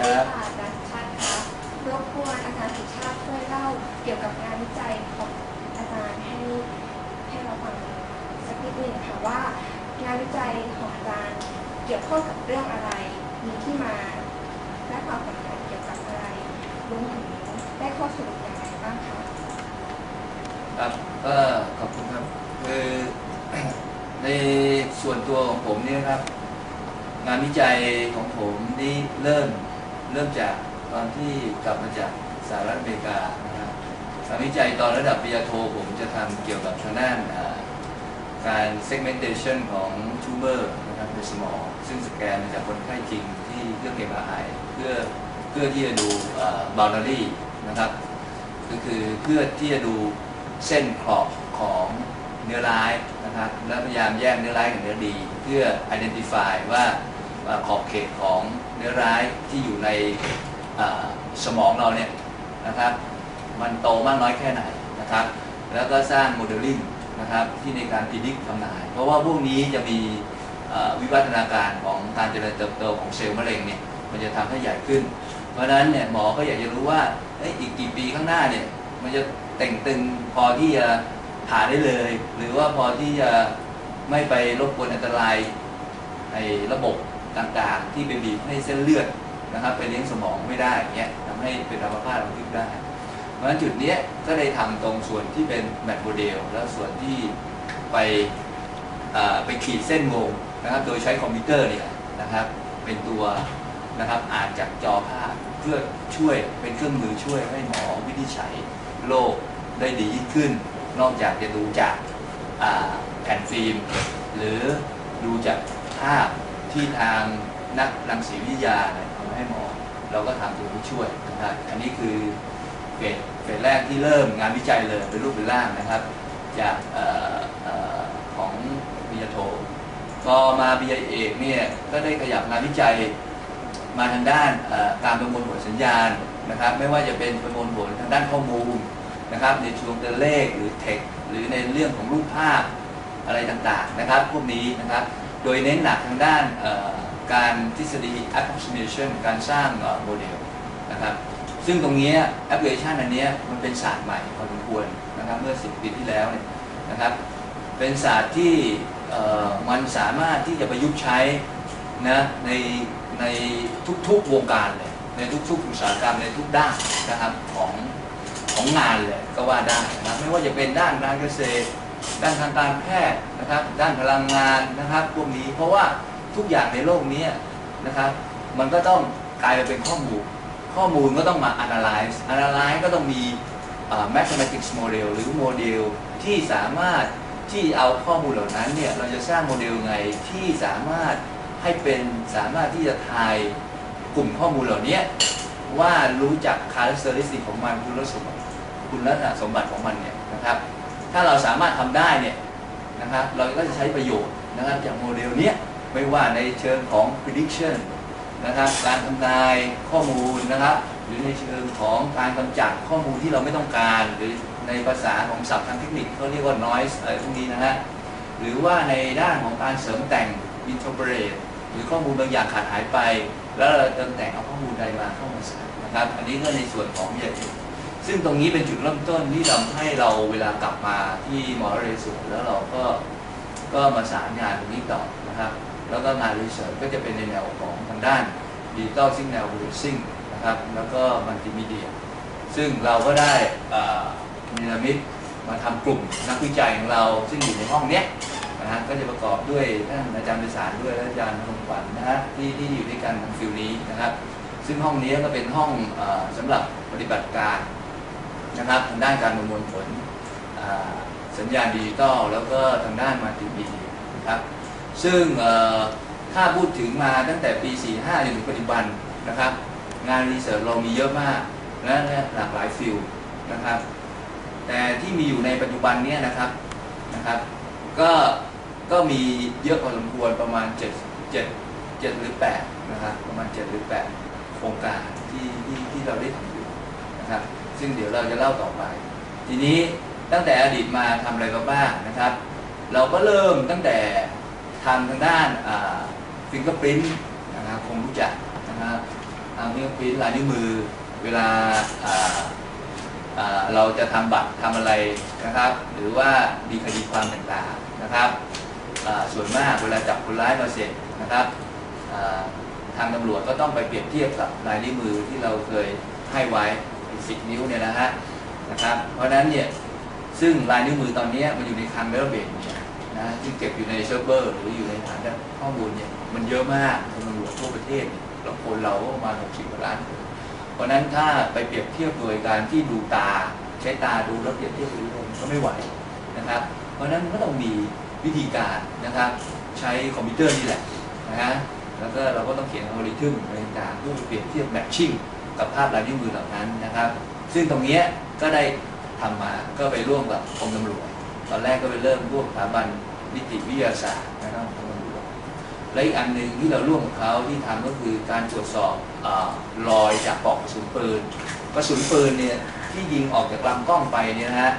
ครับค่ะอาจารย์สุชาติครับรบกวนอาจารย์สุชาติช่วยเล่าเกี่ยวกับงานวิจัยของอาจารย์ให้ให้เราฟังสักนิดหนึ่งค่ะว่างานวิจัยของอาจารย์เกี่ยวข้องกับเรื่องอะไร มีที่มา และความสำคัญเกี่ยวกับอะไรรวมถึงได้ข้อสรุปอย่างไรบ้างคะครับก็ขอบคุณครับคือในส่วนตัวของผมเนี่ยครับ งานวิจัยของผมนี่เริ่ม เริ่มจากตอนที่กลับมาจากสหรัฐอเมริกานะครับงานวิจัยตอนระดับปริญญาโทผมจะทำเกี่ยวกับทางด้านการ segmentation ของ tumor นะครับในสมองซึ่งสแกนมาจากคนไข้จริงที่เครื่อง MRI เพื่อเพื่อที่จะดู boundary นะครับก็คือเพื่อที่จะดูเส้นขอบของเนื้อร้ายนะครับ แล้วพยายามแยกเนื้อร้ายกับเนื้อดี เพื่อ identify ว่า ขอบเขตของเนื้อร้ายที่อยู่ในสมองเราเนี่ยนะครับมันโตมากน้อยแค่ไหนนะครับ แล้วก็สร้างโมเดลลิ่งนะครับที่ในการพิจิตรทำนาย เพราะว่าพวกนี้จะมีวิวัฒนาการของการเจริญเติบโตของเซลล์มะเร็งเนี่ยมันจะทำให้ใหญ่ขึ้น เพราะฉะนั้นเนี่ยหมอก็อยากจะรู้ว่าเอ้ยอีกกี่ปีข้างหน้าเนี่ยมันจะเต่งตึงพอที่จะผ่าได้เลย หรือว่าพอที่จะไม่ไปรบกวนอันตรายในระบบ ต่างๆ ที่ไปบีบให้เส้นเลือดนะครับไปเลี้ยงสมองไม่ได้อย่างเงี้ยทำให้เป็นอัมพาตอัมพฤกษ์ได้ เพราะฉะนั้นจุดเนี้ยก็ได้ทำตรงส่วนที่เป็นแมทโมเดล แล้วส่วนที่ไปไปขีดเส้นวงนะครับ โดยใช้คอมพิวเตอร์เนี่ยนะครับ เป็นตัวนะครับอ่านจากจอภาพเพื่อช่วยเป็นเครื่องมือช่วยให้หมอวินิจฉัยโรคได้ดียิ่งขึ้น นอกจากจะดูจากแผ่นฟิล์ม หรือดูจากภาพ ที่ทางนักรังสีวิทยาเนี่ยเอามาให้หมอ เราก็ทำตัวนี้ช่วยนะครับอันนี้คือเฟสเฟสแรกที่เริ่มงานวิจัยเลยเป็นรูปเป็นร่างนะครับ จากออของปริญญาโทพอมาปริญเอกเนี่ยก็ได้ขยับงานวิจัยมาทางด้านการประมวลผลสัญญาณนะครับ ไม่ว่าจะเป็นประมวลผลทางด้านข้อมูลนะครับในช่วงตัวเลขหรือเทคหรือในเรื่องของรูปภาพ อะไรต่างๆนะครับพวกนี้นะครับ โดยเน้นหนักทางด้านการทฤษฎี approximation การสร้างโมเดลนะครับซึ่งตรงนี้แอปพลิเคชันอันนี้มันเป็นศาสตร์ใหม่พอสมควรนะครับเมื่อ 10 ปีที่แล้วเนี่ยนะครับเป็นศาสตร์ที่มันสามารถที่จะประยุกต์ใช้นะในในทุกๆวงการเลยในทุกๆอุตสาหกรรมในทุกด้านนะครับของของงานเลยก็ว่าได้นะไม่ว่าจะเป็นด้านการเกษตร ด้านทางการแพทย์นะครับด้านพลังงานนะครับพวกนี้เพราะว่าทุกอย่างในโลกนี้นะครับมันก็ต้องกลายไปเป็นข้อมูล ข้อมูลก็ต้องมา analyze analyze ก็ต้องมี mathematics model หรือโมเดลที่สามารถที่เอาข้อมูลเหล่านั้นเนี่ยเราจะสร้างโมเดลไงที่สามารถให้เป็นสามารถที่จะทายกลุ่มข้อมูลเหล่านี้ว่ารู้จัก characteristic ของมันคุณสมบัติคุณลักษณะสมบัติของมันเนี่ยนะครับ ถ้าเราสามารถทำได้เนี่ยนะครับเราก็จะใช้ประโยชน์นะครับจากโมเดลเนี้ยไม่ว่าในเชิงของ prediction นะครับการทำนายข้อมูลนะครับหรือในเชิงของการกำจัดข้อมูลที่เราไม่ต้องการ หรือในภาษาของศัพท์ทางเทคนิคเขาเรียกว่า noise อะไรพวกนี้นะฮะหรือว่าในด้านของการเสริมแต่ง interpret หรือข้อมูลบางอย่างขาดหายไป แล้วเราเติมแต่งเอาข้อมูลใดมาเข้ามาใส่นะครับ อันนี้ก็ในส่วนของวิทยาเอ ซึ่งตรงนี้เป็นจุดเริ่มต้นที่ทำให้เราเวลากลับมาที่มอเรศวรแล้วเราก็ก็มาสารงานตรงนี้ต่อนะครับ แล้วก็งานรีเสิร์ชก็จะเป็นในแนวของทางด้านดิจิตอลซิงแนวโปรซิ่งนะครับ แล้วก็มัลติมีเดีย ซึ่งเราก็ได้มีนามิตมาทำกลุ่มนักวิจัยของเราซึ่งอยู่ในห้องเนี้ยนะฮะก็จะประกอบด้วยท่านอาจารย์ดิสารด้วยและอาจารย์นงขวัญนะฮะที่ที่อยู่ด้วยกันทางฟิลนี้นะครับ ซึ่งห้องนี้ก็เป็นห้องอาสำหรับปฏิบัติการ นะครับทางด้านการประมวลผลสัญญาณดิจิตอลแล้วก็ทางด้านมัลติมีเดียนะครับซึ่งถ้าพูดถึงมาตั้งแต่ปี 45จนถึงปัจจุบันนะครับงานรีเสิร์ชเรามีเยอะมากและหลากหลายฟิลด์นะครับแต่ที่มีอยู่ในปัจจุบันเนี้นะครับนะครับ ก็ก็มีเยอะพอสมควรประมาณ 7 7 7หรือ8นะครับประมาณ 7 หรือ 8 โครงการที่ที่ที่เราได้ทำอยู่นะครับ ซึ่งเดี๋ยวเราจะเล่าต่อไป ทีนี้ตั้งแต่อดีตมาทำอะไรมาบ้างนะครับ เราก็เริ่มตั้งแต่ทำทางด้านฟิงเกอร์พิ้นนะครับคงรู้จักนะครับเอานิ้วพิมพ์ลายนิ้วมือเวลาเราจะทำบัตรทำอะไรนะครับ หรือว่ามีคดีความต่างๆนะครับส่วนมากเวลาจับคนร้ายมาเสร็จนะครับทางตำรวจก็ต้องไปเปรียบเทียบกับลายนิ้วมือที่เราเคยให้ไว้ สิบนิ้วเนี่ยนะฮะนะครับเพราะฉะนั้นเนี่ยซึ่งลายนิ้วมือตอนนี้มันอยู่ในคลังเดต้าเบสเนี่ยนะที่เก็บอยู่ในเซิร์ฟเวอร์ หรืออยู่ในฐานข้อมูลเนี่ยมันเยอะมากตำรวจทั่วประเทศเนี่ยแล้วคนเราก็ประมาณ60กว่าล้านคนเพราะนั้นถ้าไปเปรียบเทียบโดยการที่ดูตาใช้ตาดูแล้วเปรียบเทียบไปเรื่อยๆก็ไม่ไหวนะครับ เพราะฉะนั้นก็ต้องมีวิธีการนะครับใช้คอมพิวเตอร์นี่แหละนะฮะแล้วก็เราก็ต้องเขียนอัลกอริทึมอะไรต่างๆเพื่อเปรียบเทียบแมทชิ่ง กับภาพลายนิ้วมือเหล่านั้นนะครับ ซึ่งตรงนี้ก็ได้ทำมาก็ไปร่วมกับกรมตำรวจ ตอนแรกก็ไปเริ่มร่วมสถาบันนิติวิทยาศาสตร์นะครับของกรมตำรวจและอีกอันหนึ่งที่เราร่วมกับเขาที่ทำก็คือการตรวจสอบอรอยจากปลอกกระสุนปืนกระสุนปืนเนี่ยที่ยิงออกจากลำกล้องไปเนี่ยนะฮะ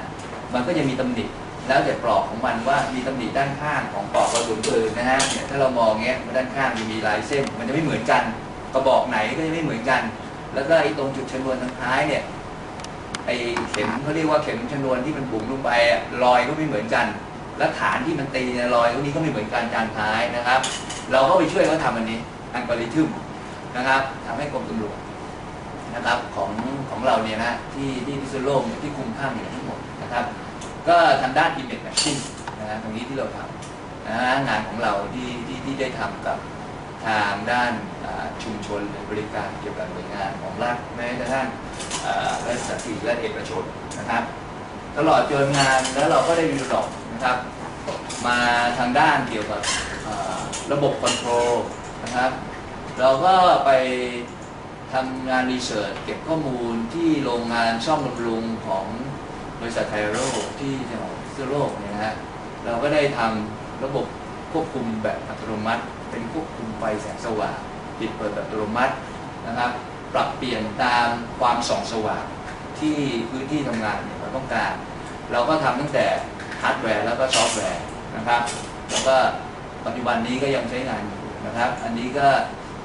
มันก็จะมีตำหนิแล้วแต่ปลอกของมันว่ามีตำหนิด้านข้างของปลอกกระสุนปืนนะฮะเนี่ยถ้าเรามองเงี้ยด้านข้างจะมีลายเส้น มันจะไม่เหมือนกันกระบอกไหนก็จะไม่เหมือนกัน แล้วก็ไอ้ตรงจุดชนวนทางท้ายเนี่ยไอ้เข็มเขาเรียกว่าเข็มชนวนที่มันบุ๋มลงไปอะรอยก็ไม่เหมือนกัน และฐานที่มันตีเนี่ยรอยพวกนี้ก็ไม่เหมือนกันจานท้ายนะครับ เราก็ไปช่วยเขาทำอันนี้อัลกอริทึมนะครับทำให้กรมตำรวจนะครับของของเราเนี่ยนะที่ที่พิษณุโลกเนี่ยที่คุมข้ามอยู่ทั้งหมดนะครับ ก็ทางด้าน image matching นะฮะตรงนี้ที่เราทำนะฮะงานของเราที่ที่ที่ได้ทำกับ ทางด้านชุมชนหรือบริการเกี่ยวกับหน่วยงานของรัฐแม้กระทั่งรัฐสตรีและเอกชนนะครับ ตลอดจนงานแล้วเราก็ได้รีดอกนะครับ มาทางด้านเกี่ยวกับระบบคอนโทรลนะครับ เราก็ไปทำงานรีเสิร์ชเก็บข้อมูลที่โรงงานซ่อมบำรุงของบริษัทไทโรที่จังหวัดพิษณุโลกเนี่ยนะฮะเราก็ได้ทำระบบ ควบคุมแบบอัตโนมัติ เป็นควบคุมไฟแสงสว่างปิดเปิดแบบอัตโนมัตินะครับ ปรับเปลี่ยนตามความส่องสว่างที่พื้นที่ทำงานเนี่ยเราต้องการ เราก็ทำตั้งแต่ฮาร์ดแวร์แล้วก็ซอฟต์แวร์นะครับ แล้วก็ปัจจุบันนี้ก็ยังใช้งานอยู่นะครับ อันนี้ก็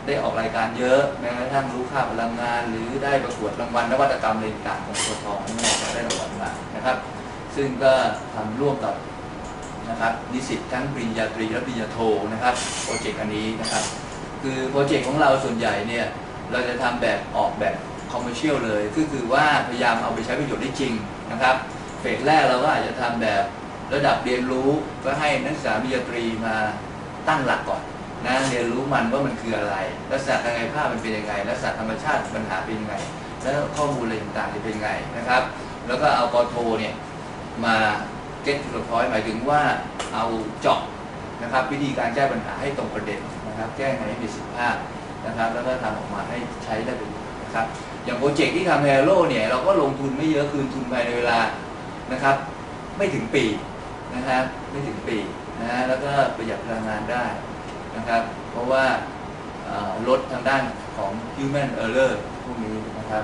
ได้ออกรายการเยอะแม้กระทั่งรู้ค่าพลังงาน หรือได้ประกวดรางวัลนวัตกรรมอะไรต่างของตัวทองนี่ได้รางวัลมานะครับ ซึ่งก็ทำร่วมกับ นะครับนิสิตทั้งปริญญาตรีและปริญญาโทนะครับโปรเจกต์อันนี้นะครับ คือโปรเจกต์ของเราส่วนใหญ่เนี่ยเราจะทำแบบออกแบบคอมเมอร์เชียลเลยก็คือว่าพยายามเอาไปใช้ประโยชน์ได้จริงนะครับเฟสแรกเราก็อาจจะทำแบบระดับเรียนรู้ก็ให้นักศึกษาปริญญาตรีมาตั้งหลักก่อนนะเรียนรู้มันว่ามันคืออะไร ลักษณะทางกายภาพมันเป็นยังไง ลักษณะธรรมชาติปัญหาเป็นยังไง แล้วข้อมูลอะไรต่างๆเป็นยังไงนะครับ แล้วก็เอาปอโทเนี่ยมา get to the point หมายถึงว่าเอาเจาะนะครับ วิธีการแก้ปัญหาให้ตรงประเด็นนะครับ แก้ไงให้มีประสิทธิภาพนะครับ แล้วก็ทำออกมาให้ใช้ได้ประโยชน์นะครับ อย่างโปรเจกต์ที่ทำแฮโร่เนี่ย เราก็ลงทุนไม่เยอะคืนทุนภายในเวลานะครับ ไม่ถึงปีนะครับไม่ถึงปีนะฮะแล้วก็ประหยัดพลังงานได้นะครับ เพราะว่าลดทางด้านของ human error พวกนี้นะครับ